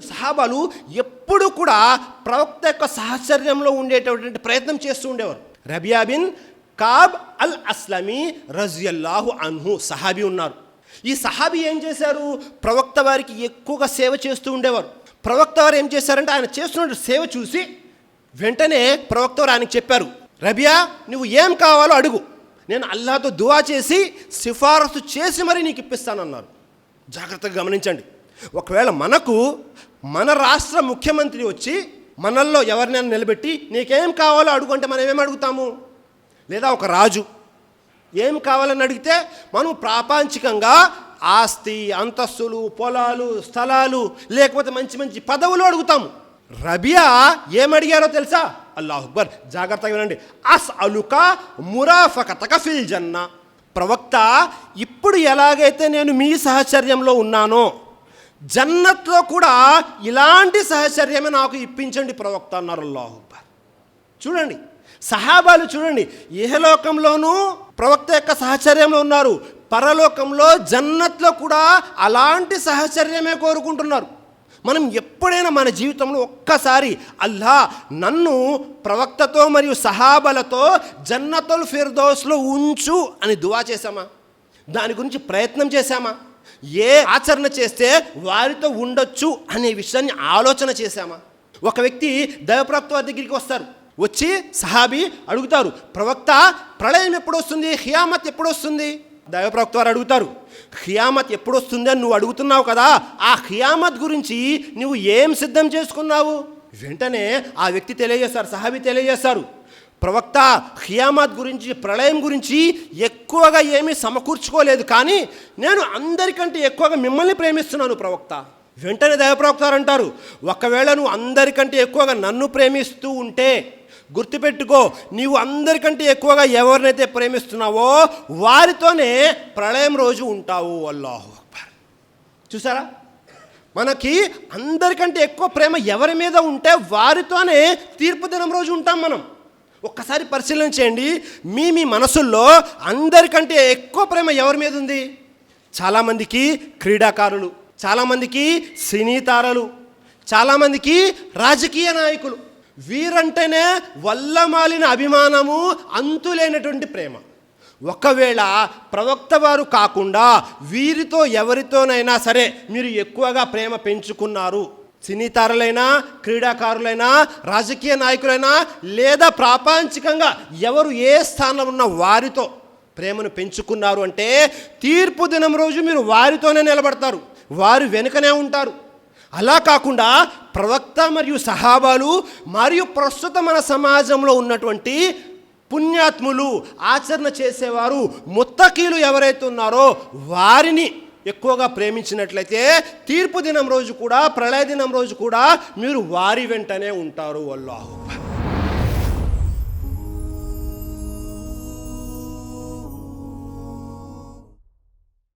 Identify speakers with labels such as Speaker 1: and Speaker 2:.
Speaker 1: సహాబాలు ఎప్పుడు కూడా ప్రవక్త యొక్క సాహచర్యంలో ఉండేటటువంటి ప్రయత్నం చేస్తూ ఉండేవారు. Rabia bin Kab al Aslami రజియల్లాహు అన్హు సహాబీ ఉన్నారు. ఈ సహాబీ ఏం చేశారు? ప్రవక్త వారికి ఎక్కువగా సేవ చేస్తూ ఉండేవారు. ప్రవక్త వారు ఏం చేశారంటే ఆయన చేస్తున్న సేవ చూసి వెంటనే ప్రవక్త వారు ఆయనకు చెప్పారు రబియా నువ్వు ఏం కావాలో అడుగు. నేను అల్లాతో దువా చేసి సిఫారసు చేసి మరి నీకు ఇప్పిస్తానన్నారు. జాగ్రత్తగా గమనించండి. ఒకవేళ మనకు మన రాష్ట్ర ముఖ్యమంత్రి వచ్చి మనల్లో ఎవరినైనా నిలబెట్టి నీకేం కావాలో అడుగుంటే మనం ఏం అడుగుతాము? లేదా ఒక రాజు ఏం కావాలని అడిగితే మనం ప్రాపంచికంగా ఆస్తి అంతస్తులు పొలాలు స్థలాలు లేకపోతే మంచి మంచి పదవులు అడుగుతాము. రబియా ఏమడిగారో తెలుసా? అల్లాహ్ అక్బర్. జాగ్రత్తగా వినండి. అస్ అలుక మురాఫకతక ఫిల్ జన్న. ప్రవక్త ఇప్పుడు ఎలాగైతే నేను మీ సహచర్యంలో ఉన్నానో జన్నత్లో కూడా ఇలాంటి సహచర్యమే నాకు ఇప్పించండి ప్రవక్త అన్నారు అల్లాహ్ చూడండి సహాబాలు చూడండి ఇహలోకంలోనూ ప్రవక్త యొక్క సహచర్యంలో ఉన్నారు పరలోకంలో జన్నత్లో కూడా అలాంటి సహచర్యమే కోరుకుంటున్నారు. మనం ఎప్పుడైనా మన జీవితంలో ఒక్కసారి అల్లా నన్ను ప్రవక్తతో మరియు సహాబలతో జన్నతుల్ ఫిర్దోస్లో ఉంచు అని దువా చేశామా? దాని గురించి ప్రయత్నం చేశామా? ఏ ఆచరణ చేస్తే వారితో ఉండొచ్చు అనే విషయాన్ని ఆలోచన చేశామా? ఒక వ్యక్తి దైవప్రాప్త వారి దగ్గరికి వస్తారు. వచ్చి సహాబీ అడుగుతారు ప్రవక్త ప్రళయం ఎప్పుడు వస్తుంది ఎప్పుడొస్తుంది? ఎప్పుడు వస్తుంది దైవప్రవక్త వారు అడుగుతారు ఖియామత్ ఎప్పుడు వస్తుంది అని నువ్వు అడుగుతున్నావు కదా ఆ ఖియామత్ గురించి నువ్వు ఏం సిద్ధం చేసుకున్నావు? వెంటనే ఆ వ్యక్తి తెలియజేస్తారు సహాబీ తెలియజేస్తారు ప్రవక్త ఖియామత్ గురించి ప్రళయం గురించి ఎక్కువగా ఏమీ సమకూర్చుకోలేదు. కానీ నేను అందరికంటే ఎక్కువగా మిమ్మల్ని ప్రేమిస్తున్నాను ప్రవక్త. వెంటనే దైవప్రవక్త అంటారు ఒకవేళ నువ్వు అందరికంటే ఎక్కువగా నన్ను ప్రేమిస్తూ ఉంటే గుర్తుపెట్టుకో నీవు అందరికంటే ఎక్కువగా ఎవరినైతే ప్రేమిస్తున్నావో వారితోనే ప్రళయం రోజు ఉంటావు. అల్లాహు అక్బర్. చూసారా? మనకి అందరికంటే ఎక్కువ ప్రేమ ఎవరి మీద ఉంటే వారితోనే తీర్పు దినం రోజు ఉంటాం మనం. ఒక్కసారి పరిశీలన చేయండి. మీ మీ మనసుల్లో అందరికంటే ఎక్కువ ప్రేమ ఎవరి మీద ఉంది? చాలామందికి క్రీడాకారులు చాలామందికి సినీ తారలు చాలామందికి రాజకీయ నాయకులు. వీరంటేనే వల్లమాలిన అభిమానము అంతులేనటువంటి ప్రేమ. ఒకవేళ ప్రవక్త వారు కాకుండా వీరితో ఎవరితోనైనా సరే మీరు ఎక్కువగా ప్రేమ పెంచుకున్నారు. సినీతారులైనా క్రీడాకారులైనా రాజకీయ నాయకులైనా లేదా ప్రాపంచికంగా ఎవరు ఏ స్థానంలో ఉన్న వారితో ప్రేమను పెంచుకున్నారు అంటే తీర్పు దినం రోజు మీరు వారితోనే నిలబడతారు. వారు వెనుకనే ఉంటారు. అలా కాకుండా ప్రవక్త మరియు సహాబాలు మరియు ప్రస్తుత మన సమాజంలో ఉన్నటువంటి పుణ్యాత్ములు ఆచరణ చేసేవారు ముత్తకీలు ఎవరైతే ఉన్నారో వారిని ఎక్కువగా ప్రేమించినట్లయితే తీర్పు దినం రోజు కూడా ప్రళయ దినం రోజు కూడా మీరు వారి వెంటనే ఉంటారు అల్లాహు